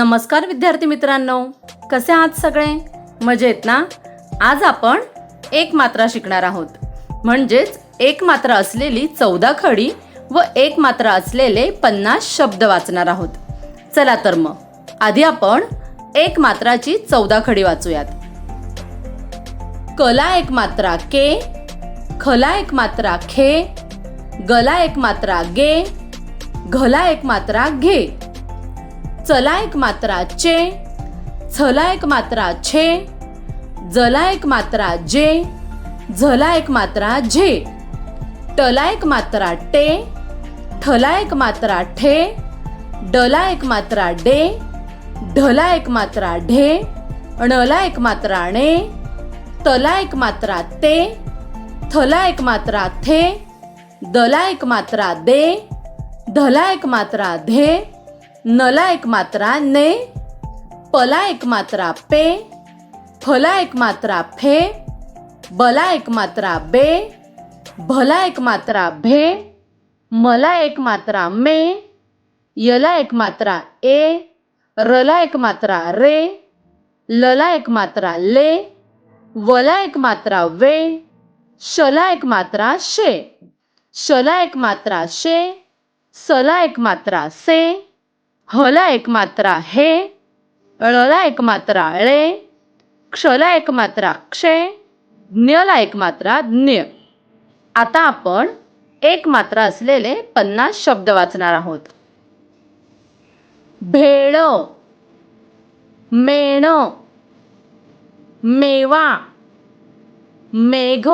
नमस्कार विद्यार्थी मित्रांनो. कसे आहात सगळे? मजेत ना? आज आपण एक मात्रा शिकणार आहोत. म्हणजेच एक मात्रा असलेली चौदा खडी व एक मात्रा असलेले पन्नास शब्द वाचणार आहोत. चला तर मग. आधी आपण एक मात्राची चौदा खडी वाचूयात. कला एक मात्रा के खला एक मात्रा खे गला एक मात्रा गे घला एक मात्रा घे. चला एक मात्रा चे छला एक मात्रा छे जला एक मात्रा जे झला एक मात्रा झे टला एक मात्रा टे ठला एक मात्रा ठे डला एक मात्रा डे ढला एक मात्रा ढे णला एक मात्रा णे तला एक मात्रा ते थला एक मात्रा थे दला एक मात्रा दे धला एक मात्रा धे नला एक मात्रा ने पला एक मात्रा पे फला एक मात्रा फे बला एक मात्रा बे भला एक मात्रा भे मला एक मात्रा मे यला एक मात्रा ए रला एक मात्रा रे लला एक मात्रा ले वला एक मात्रा वे शला एक मात्रा शे शला एक मात्रा शे सला एक मात्रा से हला एक मात्रा हे. ळला एक मात्रा ळे. क्षला एक मात्रा क्षे. ज्ञला एक मात्रा ज्ञ. आता आपण एक मात्रा असलेले पन्नास शब्द वाचणार आहोत. भेळ मेण मेवा मेघ.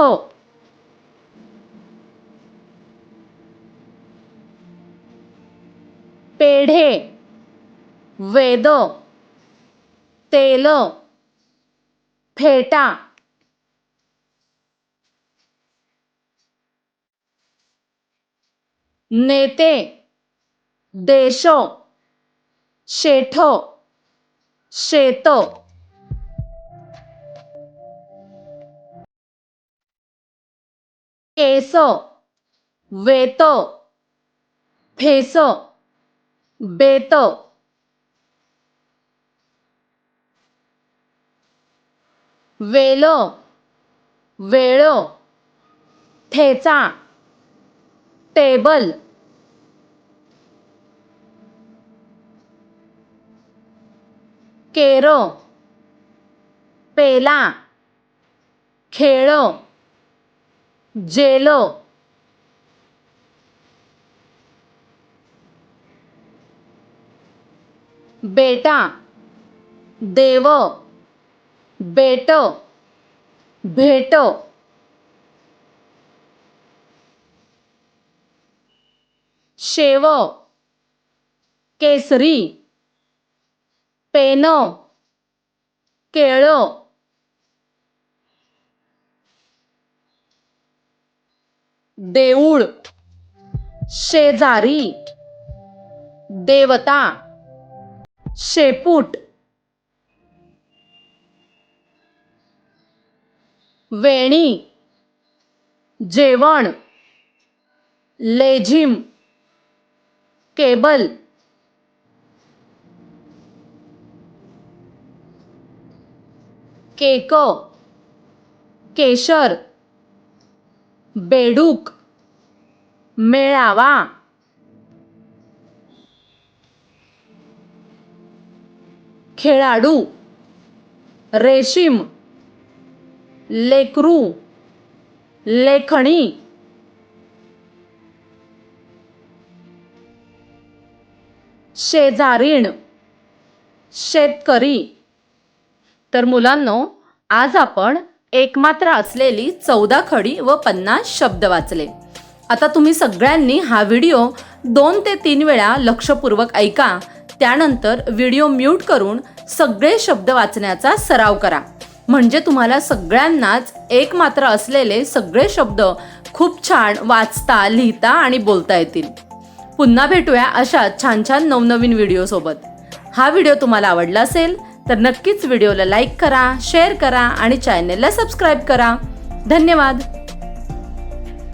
पेढे. वेद तेल फेटा. नेते देश शेठ शेत. केस वेत फेस बेत. वेल वेळ ठेचा टेबल. केर पेला खेळ जेल. बेटा देव. बेट भेट. शेव केसरी. पेन केळ. देऊळ शेजारी. देवता शेपूट. वेणी जेवण लेझिम केबल. केक केशर बेडूक मेळावा. खेळाडू रेशीम. लेकरू लेखणी. शेजारीण शेतकरी. तर मुलांनो आज आपण एकमात्र असलेली चौदा खडी व पन्नास शब्द वाचले. आता तुम्ही सगळ्यांनी हा व्हिडिओ दोन ते तीन वेळा लक्षपूर्वक ऐका. त्यानंतर व्हिडिओ म्यूट करून सगळे शब्द वाचण्याचा सराव करा. म्हणजे तुम्हाला सगळ्यांनाच एक मात्र असलेले सगळे शब्द खूप छान वाचता लिहिता आणि बोलता येतील. पुन्हा भेटूया अशा छान छान नवनवीन व्हिडिओसोबत हा व्हिडिओ तुम्हाला आवडला असेल तर नक्कीच व्हिडिओला लाईक करा शेअर करा आणि चॅनेलला सबस्क्राईब करा. धन्यवाद.